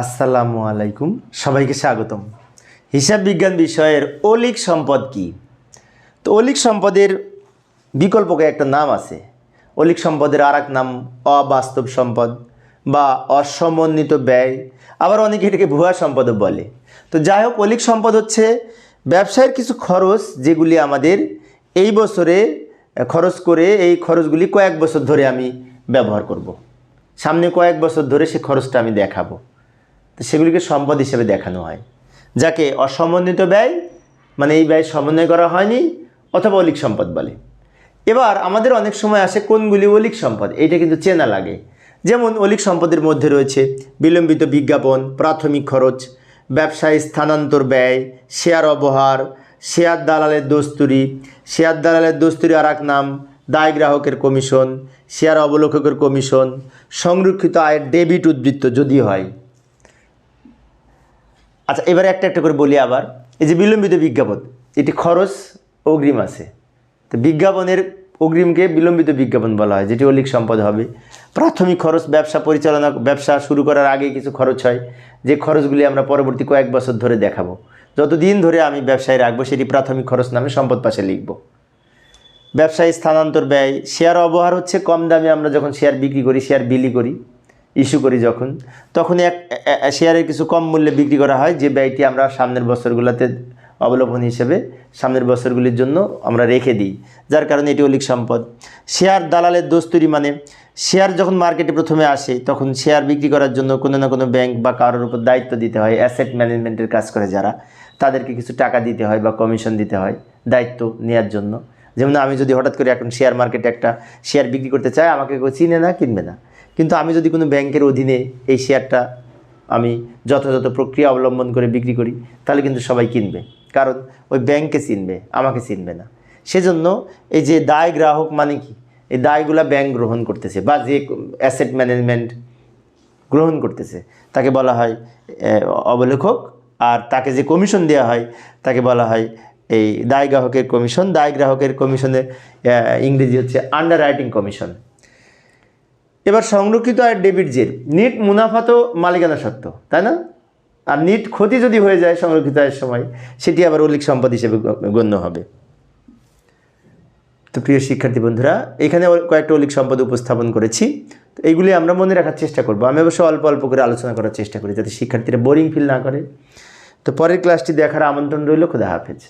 আসসালামু আলাইকুম। সবাইকে স্বাগতম। হিসাব বিজ্ঞান বিষয়ের অলিক সম্পদ কি? তো অলিক সম্পদের বিকল্পকে একটা নাম আছে। অলিক সম্পদের আর নাম অবাস্তব সম্পদ বা অসমন্বিত ব্যয়। আবার অনেকে এটাকে ভুয়া সম্পদও বলে। তো যাই হোক, অলিক সম্পদ হচ্ছে ব্যবসায়ের কিছু খরচ যেগুলি আমাদের এই বছরে খরচ করে এই খরচগুলি কয়েক বছর ধরে আমি ব্যবহার করব। সামনে কয়েক বছর ধরে সে খরচটা আমি দেখাবো। সেগুলিকে সম্পদ হিসেবে দেখানো হয়। যাকে অসমন্বিত ব্যয় মানে এই ব্যয় সমন্বয় করা হয়নি, অথবা অলিক সম্পদ বলে। এবার আমাদের অনেক সময় আসে কোনগুলি অলিক সম্পদ, এইটা কিন্তু চেনা লাগে। যেমন অলিক সম্পদের মধ্যে রয়েছে বিলম্বিত বিজ্ঞাপন, প্রাথমিক খরচ, ব্যবসায় স্থানান্তর ব্যয়, শেয়ার অবহার, শেয়ার দালালের দস্তুরি, শেয়ার দালালের দস্তুরি আর এক নাম, দায় গ্রাহকের কমিশন, শেয়ার অবলোককের কমিশন, সংরক্ষিত আয়ের ডেবিট উদ্বৃত্ত যদি হয়। আচ্ছা এবারে একটা একটা করে বলি আবার। এই যে বিলম্বিত বিজ্ঞাপন, এটি খরচ অগ্রিম আছে। তো বিজ্ঞাপনের অগ্রিমকে বিলম্বিত বিজ্ঞাপন বলা হয়, যেটি অলিক সম্পদ হবে। প্রাথমিক খরচ ব্যবসা পরিচালনা, ব্যবসা শুরু করার আগে কিছু খরচ হয়। যে খরচগুলি আমরা পরবর্তী কয়েক বছর ধরে দেখাবো। যতদিন ধরে আমি ব্যবসায় রাখব, সেটি প্রাথমিক খরচ নামে সম্পদ পাশে লিখব। ব্যবসায়ী স্থানান্তর ব্যয় শেয়ার অবহার হচ্ছে কম দামে আমরা যখন শেয়ার বিক্রি করি শেয়ার বিলি করি। ইস্যু করি যখন তখন এক শেয়ারের কিছু কম মূল্যে বিক্রি করা হয়, যে ব্যয়টি আমরা সামনের বছরগুলোতে অবলম্বন হিসেবে সামনের বছরগুলির জন্য আমরা রেখে দিই। যার কারণে এটি অলিক সম্পদ। শেয়ার দালালের দস্তুরি মানে শেয়ার যখন মার্কেটে প্রথমে আসে, তখন শেয়ার বিক্রি করার জন্য কোনো না কোনো ব্যাংক বা কারোর উপর দায়িত্ব দিতে হয় অ্যাসেট ম্যানেজমেন্টের কাজ করে যারা। তাদেরকে কিছু টাকা দিতে হয় বা কমিশন দিতে হয়, দায়িত্ব নেওয়ার জন্য। যেমন আমি যদি হঠাৎ করে এখন শেয়ার মার্কেটে একটা শেয়ার বিক্রি করতে চাই, আমাকে কেউ চিনে না, কিনবে না। কিন্তু আমি যদি কোনো ব্যাংকের অধীনে এই শেয়ারটা আমি যথাযথ প্রক্রিয়া অবলম্বন করে বিক্রি করি, তাহলে কিন্তু সবাই কিনবে। কারণ ওই ব্যাংকে চিনবে, আমাকে চিনবে না। সেজন্য এই যে দায় গ্রাহক মানে কি? এই দায়গুলা ব্যাংক গ্রহণ করতেছে বা যে অ্যাসেট ম্যানেজমেন্ট গ্রহণ করতেছে। তাকে বলা হয় অবলেখক। আর তাকে যে কমিশন দেওয়া হয়, তাকে বলা হয় এই দায় গ্রাহকের কমিশন দায় গ্রাহকের কমিশনের ইংরেজি হচ্ছে আন্ডার রাইটিং কমিশন এবার সংরক্ষিত আয়ের ডেবিট জের নিট মুনাফা তো মালিকানা সত্ত্ব তাই না? আর নিট ক্ষতি যদি হয়ে যায় সংরক্ষিত আয়ের সময়, সেটি আবার অলিক সম্পদ হিসেবে গণ্য হবে। তো প্রিয় শিক্ষার্থী বন্ধুরা, এখানে কয়েকটা অলিক সম্পদ উপস্থাপন করেছি। তো এইগুলি আমরা মনে রাখার চেষ্টা করব। আমি অবশ্য অল্প অল্প করে আলোচনা করার চেষ্টা করি যাতে শিক্ষার্থীরা বোরিং ফিল না করে। তো পরের ক্লাসটি দেখার আমন্ত্রণ রইল। খোদা হাফেজ।